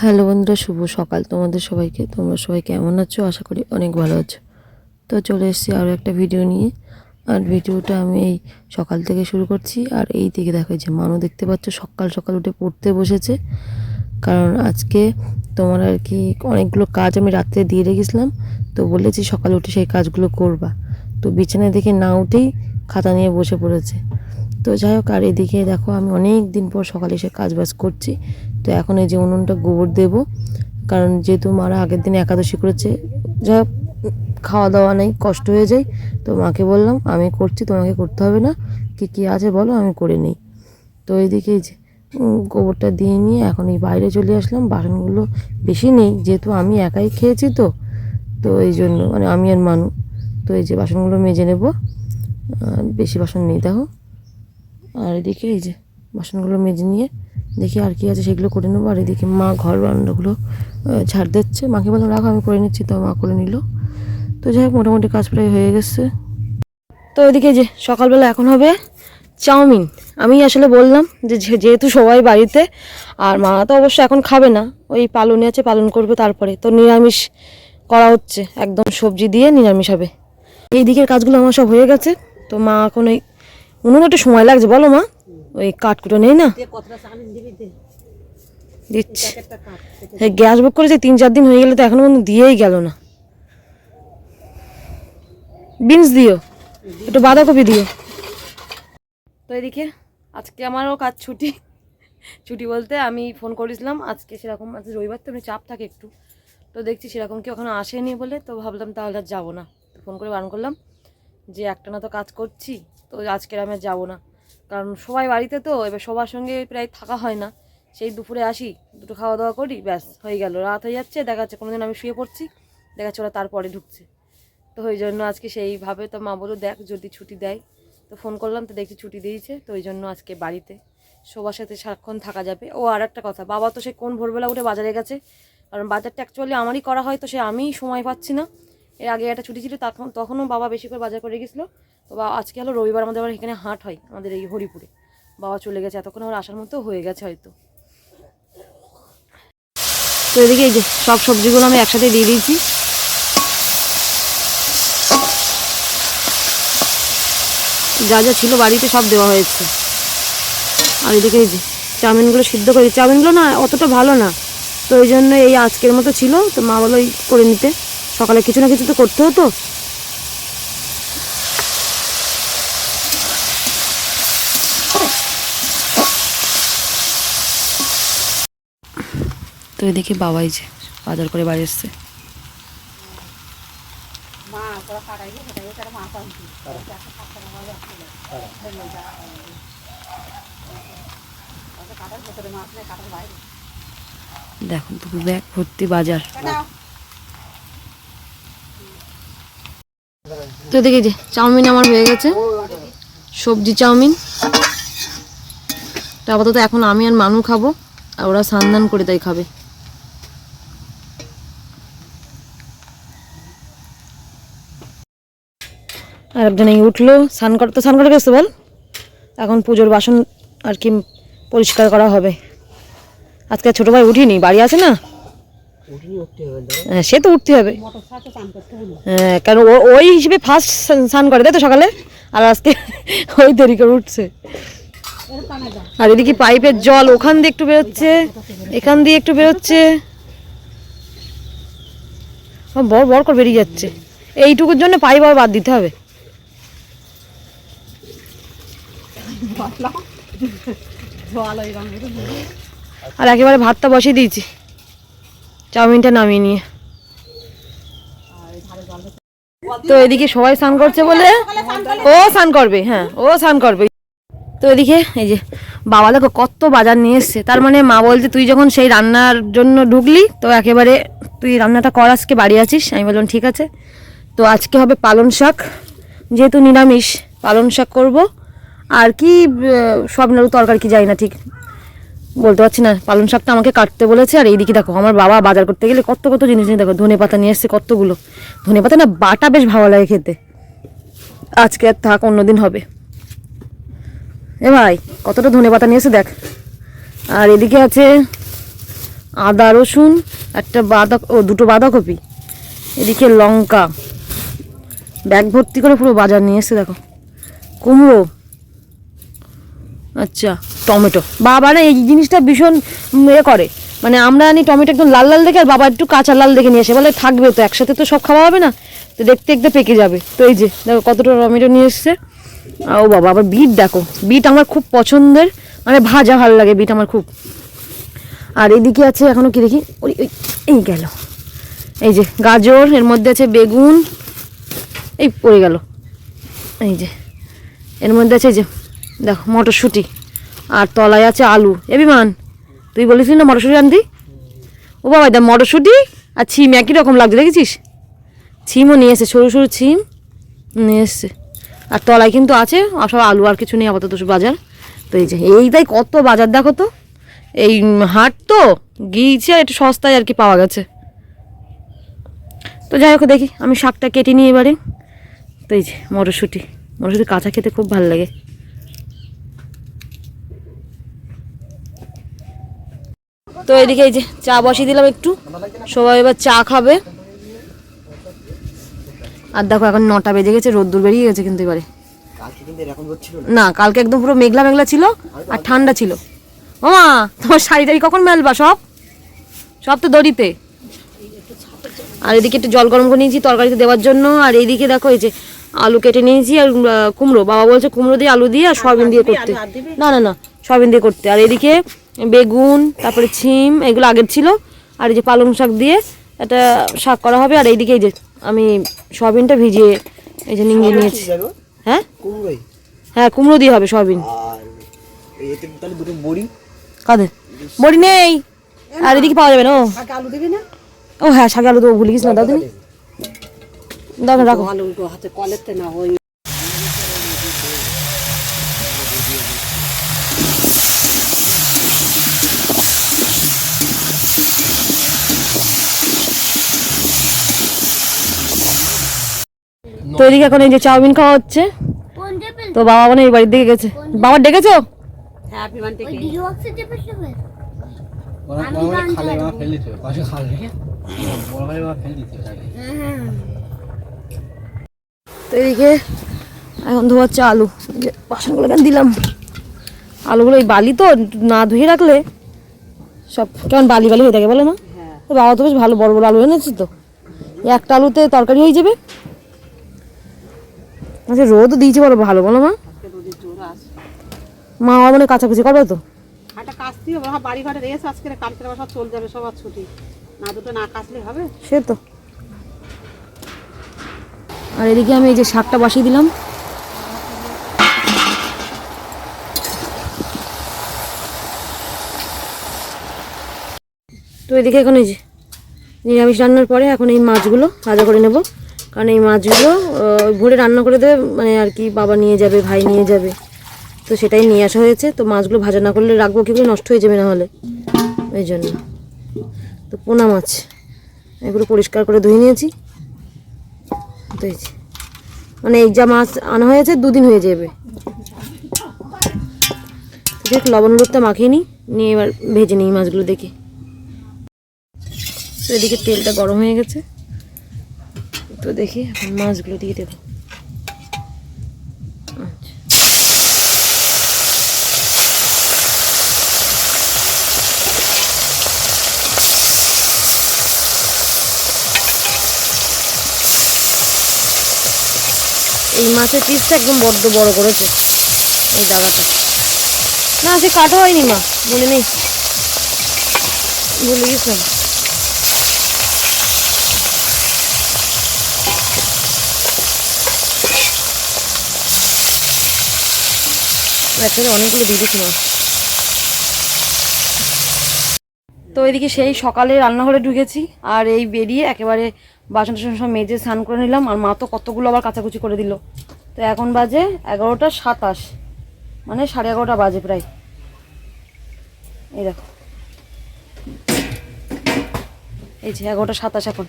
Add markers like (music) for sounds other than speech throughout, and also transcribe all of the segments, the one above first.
Hello বন্ধুরা, শুভ সকাল তোমাদের সবাইকে। তোমরা সবাই কেমন আছো? আশা করি অনেক ভালো আছো। তো চলে এসেছি আরও একটা ভিডিও নিয়ে। আর ভিডিওটা আমি এই সকাল থেকে শুরু করছি। আর এই দিকে দেখো যে মানু দেখতে পাচ্ছ, সকাল সকাল উঠে পড়তে বসেছে। কারণ আজকে তোমার আর কি অনেকগুলো কাজ আমি রাত্রে দিয়ে রেখেছিলাম। তো বলেছি সকাল উঠে সেই কাজগুলো করবা। তো বিছানায় দেখে না উঠেই খাতা নিয়ে বসে পড়েছে। তো যাই হোক, আর এদিকে দেখো, আমি অনেক দিন পর সকালে এসে কাজ বাজ করছি। তো এখন এই যে উনুনটা গোবর দেব, কারণ যেহেতু মারা আগের দিন একাদশী করেছে, যা খাওয়া দাওয়া নেই, কষ্ট হয়ে যায়, তো মাকে বললাম, আমি করছি, তোমাকে করতে হবে না, কি কি আছে বলো, আমি করে নিই। তো এইদিকে এই যে গোবরটা দিয়ে নিয়ে এখন এই বাইরে চলে আসলাম, বাসনগুলো বেশি নেই, যেহেতু আমি একাই খেয়েছি তো তো এই জন্য মানে আমি আর মানু, তো এই যে বাসনগুলো মেজে নেব বেশি বাসন নেই, দেখো। আর এদিকে এই যে বাসনগুলো মেজে নিয়ে দেখি আর কি আছে, সেগুলো করে নেব। আর এদিকে মা ঘর বারান্দাগুলো ঝাড় দিচ্ছে। মাকে বললাম, রাখো, আমি করে নিচ্ছি। তো মা করে নিল। তো যাই হোক, মোটামুটি কাজ প্রায় হয়ে গেছে। তো এদিকে যে সকালবেলা এখন হবে চাউমিন। আমি আসলে বললাম যে যে- যেহেতু সবাই বাড়িতে, আর মা তো অবশ্য এখন খাবে না। ওই পালনে আছে, পালন করবে তারপরে। তো নিরামিষ করা হচ্ছে। একদম সবজি দিয়ে নিরামিষ হবে। এই দিকের কাজগুলো আমার সব হয়ে গেছে। তো মা এখন ওই উনুনে একটু সময় লাগছে। বলো মা। ওই কাঠকুটো নেই না? দিচ্ছি। গ্যাস বুক করেছে তিন চার দিন হয়ে গেলে তো এখনও পর্যন্ত দিয়েই গেল না। বিনস দিও একটু বাঁধাকপি দিও। তো এদিকে আজকে আমারও কাজ ছুটি। ছুটি বলতে আমি ফোন করেছিলাম আজকে সেরকম আজ রবিবার তো চাপ থাকে একটু। তো দেখছি সেরকম কি ওখানে আসেনি বলে তো ভাবলাম তাহলে আর যাব না। তো ফোন করে বারণ করলাম যে একটা না তো কাজ করছি তো আজকের আমি আর যাব না। কারণ সবাই বাড়িতে তো, এবার সবার সঙ্গে প্রায় থাকা হয় না। সেই দুপুরে আসি, দুটো খাওয়া দাওয়া করি, ব্যাস, হয়ে গেল। রাত হয়ে যাচ্ছে, দেখা যাচ্ছে কোনোদিন আমি শুয়ে পড়ছি, দেখা যাচ্ছে ওরা তারপরে ঢুকছে। তো ওই জন্য আজকে সেইভাবে তো মা বলো দেখ, যদি ছুটি দেয়। তো ফোন করলাম, তো দেখছি ছুটি দিয়েছে, তো ওই জন্য আজকে বাড়িতে। সবার সাথে সারাক্ষণ থাকা যাবে। ও আর একটা কথা, বাবা তো সে কোন ভোরবেলা উঠে বাজারে গেছে? কারণ বাজারটা অ্যাকচুয়ালি আমারই করা হয়, তো সে আমিই সময় পাচ্ছি না। এর আগে একটা ছুটি ছিল, তখন, তখনও বাবা বেশি করে বাজার করে গেছিল। তো বাবা, আজকে হলো রবিবার, আমাদের আবার এখানে হাট হয়, আমাদের এই হরিপুরে। বাবা চলে গেছে, এতক্ষণ আমার আসার মতো হয়ে গেছে হয়তো। তো এদিকে যে, সব সবজিগুলো আমি একসাথে দিয়ে দিয়েছি। যা যা ছিল বাড়িতে সব দেওয়া হয়েছে। আর এদিকে এই যে, চাউমিনগুলো সিদ্ধ করে চাউমিনগুলো না, অতটা ভালো না। তো ওই জন্য এই আজকের মতো ছিল। তো মা বলো করে নিতে। সকালে কিছু না কিছু তো করতে হতো। এদিকে বাবাই যে বাজার করে বাড়ি এসছে। দেখো দুটো ব্যাগ ভর্তি বাজার। তো দেখি যে চাউমিন আমার হয়ে গেছে। সবজি চাউমিন। তো আপাতত এখন আমি আর মানু খাব আর ওরা সান্দান করে তাই খাবে। আর একজন এই উঠল স্নান কর তো স্নান করে গেছে বল? এখন পুজোর বাসন আর কি পরিষ্কার করা হবে। আজকে ছোটো ভাই উঠিনি বাড়ি আছে না? হ্যাঁ, সে তো উঠতে হবে। হ্যাঁ কারণ ও ওই হিসেবে ফার্স্ট স্নান করে তাই তো সকালে? আর আজকে (laughs) ওই দেরি করে উঠছে। আর এদিকে পাইপের জল ওখান দিয়ে একটু বেরোচ্ছে এখান দিয়ে একটু বেরোচ্ছে। বড় বড় করে বেরিয়ে যাচ্ছে। এইটুকুর জন্য পাইপ আর বাদ দিতে হবে। আর একেবারে ভাতটা বসিয়ে দিয়েছি। চাউমিনটা নামিয়ে নিয়ে। তো এদিকে সবাই স্নান করছে বলে? ও স্নান করবে হ্যাঁ ও স্নান করবে। তো এদিকে এই যে বাবা দেখো কত বাজার নিয়ে এসছে। তার মানে মা বলছে, তুই যখন সেই রান্নার জন্য ঢুকলি, তো একেবারে তুই রান্নাটা কর, আজকে বাড়ি আছিস। আমি বললাম, ঠিক আছে। তো আজকে হবে পালং শাক। যেহেতু নিরামিষ পালং শাক করব। আর কি আহ, সব নাড়ু তরকারি কি যাই না ঠিক। বলতে পারছি না পালং শাকটা আমাকে কাটতে বলেছে আর এইদিকে দেখো আমার বাবা বাজার করতে গেলে কত কত জিনিস নিয়ে দেখো ধনে পাতা নিয়ে এসছে কতগুলো। ধনে পাতা না বাটা বেশ ভালো লাগে খেতে। আজকে আর থাক অন্যদিন হবে। এ ভাই কতটা ধনে পাতা নিয়েছে দেখ। আর এদিকে আছে আদা রসুন একটা বাঁধা ও দুটো বাঁধাকপি এদিকে লঙ্কা। ব্যাগ ভর্তি করে পুরো বাজার নিয়ে এসে দেখো। কুমড়ো আচ্ছা টমেটো। বাবা না, এই জিনিসটা ভীষণ এ করে। মানে আমরা আনি টমেটো একদম লাল লাল দেখে, আর বাবা একটু কাঁচা লাল দেখে নিয়ে আসে। বলে, থাকবে তো, একসাথে তো সব খাওয়া হবে না? তো দেখতে দেখতে পেকে যাবে। তো এই যে, দেখো কতটা টমেটো নিয়ে এসছে। ও বাবা, আবার বিট দেখো। বিট আমার খুব পছন্দের। মানে ভাজা ভালো লাগে, বিট আমার খুব। আর এদিকে আছে এখনও কি দেখি? ওই, এই গেল। এই যে, গাজর, এর মধ্যে আছে বেগুন। এই পড়ে গেল। এই যে, এর মধ্যে আছে এই যে দেখো, মটরশুঁটি। আর তলায় আছে আলু। এ তুই বলেছিলি না মটরশুঁটি আনতি ও বাবা, দেখ, মটরশুঁটি আর ছিম একই রকম লাগছে, দেখেছিস? ছিমও নিয়ে এসছে, সরু সরু ছিম নিয়ে এসছে। আর তলায় কিন্তু আছে, আর সব আলু আর কিছু নেই আপাতত বাজার। তো এই যে এইটাই কত বাজার, দেখো তো। এই হাট তো গিয়েছে একটু সস্তায় আর কি পাওয়া গেছে। তো যাই হোক, দেখি, আমি শাকটা কেটে নিই এবারে। তো এই যে, মটরশুঁটি। মটরশুঁটি কাঁচা খেতে খুব ভালো লাগে। এদিকে এই যে চা বসিয়ে দিলাম একটু। সবাই এবার চা খাবে। আর দেখো এখন নটা বেজে গেছে রোদ্দুর বেরিয়ে গেছে কিন্তু এবারে। কালকে কিন্তু এরকম করছিল না। কালকে একদম পুরো মেঘলা মেঘলা ছিল আর ঠান্ডা ছিল। মামা তোমার শাড়ি টাড়ি কখন মেলবা সব? সব তো দড়িতে। আর এদিকে একটু জল গরম করে নিয়েছি তরকারিতে দেওয়ার জন্য। আর এইদিকে দেখো এই যে আলু কেটে নিয়েছি আর কুমড়ো। বাবা বলছে কুমড়ো দিয়ে আলু দিয়ে আর সয়াবিন দিয়ে করতে। না না না সয়াবিন দিয়ে করতে। আর এদিকে বেগুন তারপরে ছিম এগুলো আগের ছিল। আর এই যে পালং শাক দিয়ে একটা শাক করা হবে। আর এইদিকে এই যে আমি সয়াবিনটা ভিজিয়ে এই যে নিংড়ে নিয়েছি। হ্যাঁ? হ্যাঁ কুমড়ো দিয়ে হবে সয়াবিন। কাদের? বড়ি নেই। আর এদিকে পাওয়া যাবে না ও। হ্যাঁ শাকে আলু দেবো ভুলে গেছি না দাও তুমি। না রাখো। হাতে কলেতে না ওই তো এদিকে এখন এই যে চাউমিন খাওয়া হচ্ছে। তো বাবা মানে এই বাড়ির দিকে গেছে। বাবা ডেকেছো? তো এদিকে এখন ধোয়াচ্ছে আলু। যে বাসনগুলো এখানে দিলাম? আলুগুলো এই বালি তো না ধুয়ে রাখলে সব কেমন বালি বালি হয়ে থাকে বলো না? তো বাবা তো বেশ ভালো বড় বড় আলু এনেছি তো। একটা আলুতে তরকারি হয়ে যাবে। আচ্ছা রোদও দিয়েছে বলো ভালো বলো মা। মা আমার মনে কাছাকাছি করবে তো? বাড়ি ঘরে রেস আজকে কালকে আবার সব চলে যাবে সবার ছুটি। না দুটো না হবে? সে তো। আর এদিকে আমি এই যে শাকটা বসিয়ে দিলাম। তো এদিকে এখন এই যে নিরামিষ রান্নার পরে এখন এই মাছগুলো ভাজা করে নেব। কারণ এই মাছগুলো ভোরে রান্না করে দেবে মানে আর কি বাবা নিয়ে যাবে, ভাই নিয়ে যাবে। তো সেটাই নিয়ে আসা হয়েছে। তো মাছগুলো ভাজা না করলে রাখব কি করে? নষ্ট হয়ে যাবে না হলে। ওই জন্য। তো পোনা মাছ। এগুলো পরিষ্কার করে ধুয়ে নিয়েছি। যে। মানে এই যা মাছ আনা হয়েছে, দুদিন হয়ে যাবে। দেখ লবণ হলুদটা মাখিয়ে নিই। নিয়ে এবার ভেজে নিই মাছগুলো দেখে। তো এদিকে তেলটা গরম হয়ে গেছে। তো দেখি, এখন মাছগুলো দিয়ে দেবো। আচ্ছা। এই মাছের পিসটা একদম বড্ড বড় করেছে, এই জায়গাটা না, সে কাটা হয়নি মা বলে নেই। বলে গেছিলাম। একসাথে অনেকগুলো দিয়ে মাছ তো এদিকে সেই সকালে রান্নাঘরে ঢুকেছি, আর এই বেরিয়ে একেবারে বাসন টাসন সব মেজে স্নান করে নিলাম, আর মা তো কতগুলো আবার কাচাকুচি করে দিল। তো এখন বাজে এগারোটা সাতাশ মানে সাড়ে এগারোটা বাজে প্রায়। এই দেখো। এই যে এগারোটা সাতাশ এখন।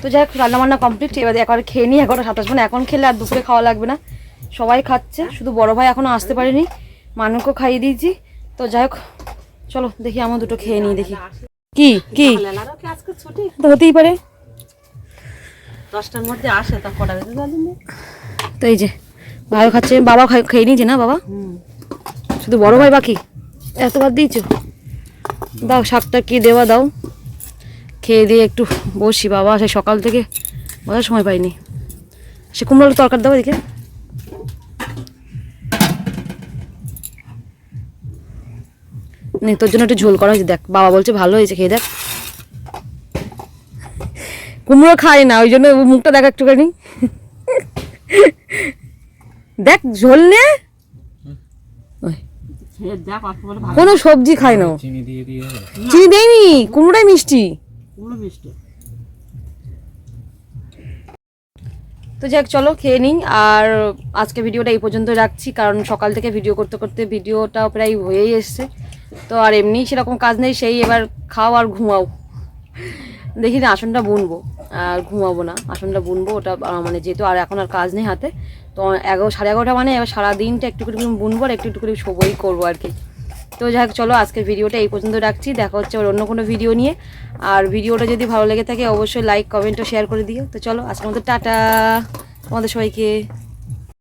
তো যাই হোক, রান্নাবান্না কমপ্লিট এবার একবার খেয়ে নিই এগারোটা সাতাশ। মানে এখন খেলে আর দুপুরে খাওয়া লাগবে না। সবাই খাচ্ছে শুধু বড় ভাই এখনও আসতে পারেনি মানুষকেও খাইয়ে দিয়েছি। তো যাই হোক চলো দেখি আমার দুটো খেয়ে নিই দেখি। কি কি? তো হতেই পারে। দশটার মধ্যে আসে তা কটা তো এই যে ভাই খাচ্ছে বাবা খাই- খেয়ে নিয়েছে না বাবা? শুধু বড় ভাই বাকি? এতবার দিয়েছ? দাও শাকটা কি দেওয়া দাও। খেয়ে দিয়ে একটু বসি বাবা সেই সকাল থেকে বোঝার সময় পাইনি। সে কুমড়োর তরকার দাও এদিকে। নে তোর জন্য একটু ঝোল করা হয়েছে দেখ বাবা বলছে ভালো হয়েছে খেয়ে দেখ। কুমড়ো খায় না ওই জন্য ও মুখটা দেখ একটুখানি। দেখ ঝোল নে। কোনো সবজি খায় না চিনি দিয়ে দিয়ে চিনি দেয়নি কুমড়োটাই মিষ্টি। মিষ্টি। তো যাক চলো খেয়ে নিই আর আজকে ভিডিওটা এই পর্যন্ত রাখছি কারণ সকাল থেকে ভিডিও করতে করতে ভিডিওটা প্রায় হয়েই এসছে। তো আর এমনি সেরকম কাজ নেই, সেই এবার খাও আর ঘুমাও। দেখি না, আসনটা বুনবো। আর ঘুমাবো না, আসনটা বুনবো, ওটা মানে যেহেতু আর এখন আর কাজ নেই হাতে, তো এগারো, সাড়ে এগারোটা মানে এবার সারা দিনটা একটু করে বুনবো আর একটু একটু করে শোবই করব আর কি। তো যাই হোক, চলো আজকের ভিডিওটা এই পর্যন্ত রাখছি। দেখা হচ্ছে ওর অন্য কোনো ভিডিও নিয়ে। আর ভিডিওটা যদি ভালো লেগে থাকে, অবশ্যই লাইক কমেন্ট ও শেয়ার করে দিও। তো চলো, আজকের মতো টাটা। তোমাদের সবাইকে।